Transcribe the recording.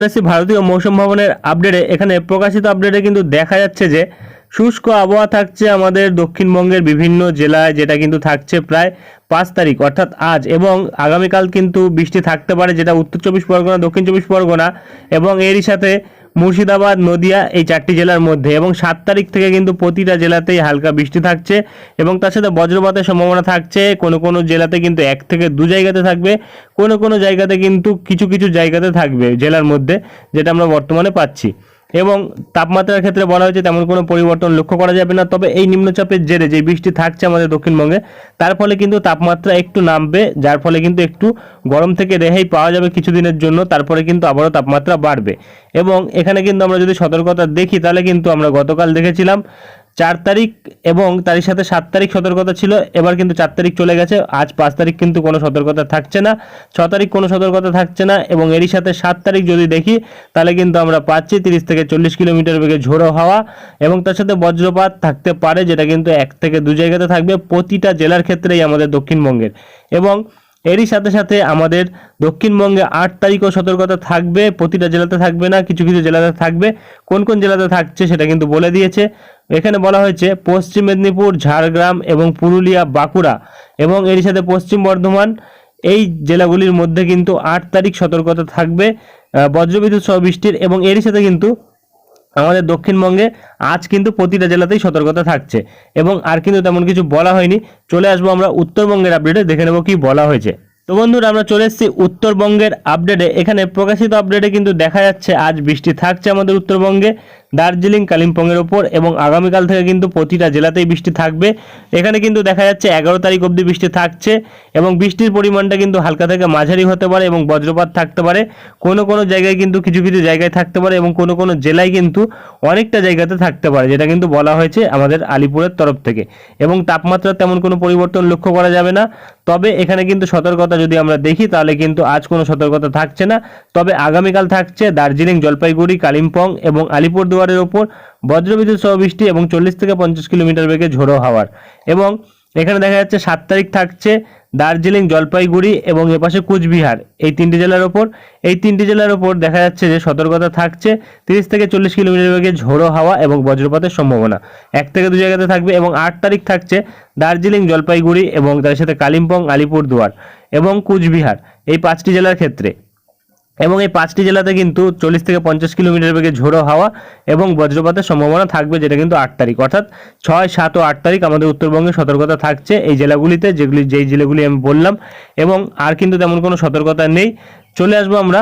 বাংলাদেশি ভারতীয় মৌসুম ভবনের আপডেটে এখানে প্রকাশিত আপডেটে কিন্তু দেখা যাচ্ছে যে, শুষ্ক আবহাওয়া থাকছে আমাদের দক্ষিণবঙ্গের বিভিন্ন জেলায়, যেটা কিন্তু থাকছে প্রায় পাঁচ তারিখ, অর্থাৎ আজ, এবং আগামীকাল কিন্তু বৃষ্টি থাকতে পারে, যেটা উত্তর চব্বিশ পরগনা, দক্ষিণ চব্বিশ পরগনা, এবং এরই সাথে মুর্শিদাবাদ, নদিয়া এই চারটি জেলার মধ্যে এবং সাত তারিখ থেকে কিন্তু প্রতিটা জেলাতেই হালকা বৃষ্টি থাকছে এবং তার সাথে বজ্রপাতের সম্ভাবনা থাকছে। কোনো কোনো জেলাতে কিন্তু এক থেকে দু জায়গাতে থাকবে, কোনো কোনো জায়গাতে কিন্তু কিছু কিছু জায়গাতে থাকবে জেলার মধ্যে, যেটা আমরা বর্তমানে পাচ্ছি। এবং তাপমাত্রার ক্ষেত্রে বলা হয়েছে তেমন কোনো পরিবর্তন লক্ষ্য করা যাবে না। তবে এই নিম্নচাপের জেরে যে বৃষ্টি থাকছে আমাদের দক্ষিণবঙ্গে, তার ফলে কিন্তু তাপমাত্রা একটু নামবে, যার ফলে কিন্তু একটু গরম থেকে রেহাই পাওয়া যাবে কিছুদিনের জন্য, তারপরে কিন্তু আবারও তাপমাত্রা বাড়বে। এবং এখানে কিন্তু আমরা যদি সতর্কতা দেখি, তাহলে কিন্তু আমরা গতকাল দেখেছিলাম চার তারিখ এবং তারই সাথে সাত তারিখ সতর্কতা ছিল। এবার কিন্তু চার তারিখ চলে গেছে। আজ পাঁচ তারিখ কিন্তু কোনো সতর্কতা থাকছে না। ছ তারিখ কোনো সতর্কতা থাকছে না এবং এরই সাথে সাত তারিখ যদি দেখি, তাহলে কিন্তু আমরা পাচ্ছি তিরিশ থেকে চল্লিশ কিলোমিটার বেগে ঝোড়ো হাওয়া এবং তার সাথে বজ্রপাত থাকতে পারে, যেটা কিন্তু এক থেকে দু জায়গাতে থাকবে। প্রতিটা জেলার ক্ষেত্রেই আমাদের দক্ষিণবঙ্গের। এবং এরই সাথে সাথে আমাদের দক্ষিণবঙ্গে আট তারিখও সতর্কতা থাকবে, প্রতিটা জেলাতে থাকবে না, কিছু কিছু জেলাতে থাকবে। কোন কোন জেলাতে থাকছে সেটা কিন্তু বলে দিয়েছে। এখানে বলা হয়েছে পশ্চিম মেদিনীপুর, ঝাড়গ্রাম এবং পুরুলিয়া, বাঁকুড়া এবং এরই সাথে পশ্চিম বর্ধমান। এই জেলাগুলির মধ্যে কিন্তু আট তারিখ সতর্কতা থাকবে বজ্রবিদ্যুৎ সহ বৃষ্টির এবং এরই সাথে কিন্তু আমাদের দক্ষিণবঙ্গে আজ কিন্তু প্রতিটা জেলাতেই সতর্কতা থাকছে। এবং আর কিন্তু তেমন কিছু বলা হয়নি। চলে আসব আমরা উত্তরবঙ্গের আপডেটে দেখে নেব কি বলা হয়েছে। তো বন্ধুরা, আমরা চলে এসেছি উত্তরবঙ্গের আপডেটে এখানে প্রকাশিত আপডেটে কিন্তু দেখা যাচ্ছে, আজ বৃষ্টি থাকছে আমাদের উত্তরবঙ্গে। দার্জিলিং, কালিম্পংয়ের ওপর এবং আগামীকাল থেকে কিন্তু প্রতিটা জেলাতেই বৃষ্টি থাকবে। এখানে কিন্তু দেখা যাচ্ছে এগারো তারিখ অবধি বৃষ্টি থাকছে এবং বৃষ্টির পরিমাণটা কিন্তু হালকা থেকে মাঝারি হতে পারে এবং বজ্রপাত থাকতে পারে। কোনো কোনো জায়গায় কিন্তু কিছু কিছু জায়গায় থাকতে পারে এবং কোনো কোনো জেলায় কিন্তু অনেকটা জায়গাতে থাকতে পারে, যেটা কিন্তু বলা হয়েছে আমাদের আলিপুরের তরফ থেকে। এবং তাপমাত্রা তেমন কোনো পরিবর্তন লক্ষ্য করা যাবে না। তবে এখানে কিন্তু সতর্কতা যদি আমরা দেখি, তাহলে কিন্তু আজ কোনো সতর্কতা থাকছে না। তবে আগামীকাল থাকছে দার্জিলিং, জলপাইগুড়ি, কালিম্পং এবং আলিপুরদুয়ারের ওপর বজ্রবিদ্যুৎ সহ বৃষ্টি এবং চল্লিশ থেকে পঞ্চাশ কিলোমিটার বেগে ঝোড়ো হাওয়ার। এবং এখানে দেখা যাচ্ছে সাত তারিখ থাকছে দার্জিলিং, জলপাইগুড়ি এবং এপাশে কুচবিহার এই তিনটি জেলার ওপর। এই তিনটি জেলার ওপর দেখা যাচ্ছে যে সতর্কতা থাকছে তিরিশ থেকে চল্লিশ কিলোমিটার বেগে ঝোড়ো হাওয়া এবং বজ্রপাতের সম্ভাবনা। এক থেকে দু জায়গাতে থাকবে এবং আট তারিখ থাকছে দার্জিলিং, জলপাইগুড়ি এবং তার সাথে কালিম্পং, আলিপুরদুয়ার এবং কুচবিহার এই পাঁচটি জেলার ক্ষেত্রে। এবং এই পাঁচটি জেলাতে কিন্তু চল্লিশ থেকে পঞ্চাশ কিলোমিটার বেগে ঝোড়ো হাওয়া এবং বজ্রপাতের সম্ভাবনা থাকবে, যেটা কিন্তু আট তারিখ। অর্থাৎ ছয়, সাত ও আট তারিখ আমাদের উত্তরবঙ্গে সতর্কতা থাকছে এই জেলাগুলিতে, যেগুলি যেই জেলাগুলি আমি বললাম। এবং আর কিন্তু তেমন কোনো সতর্কতা নেই। চলে আসব আমরা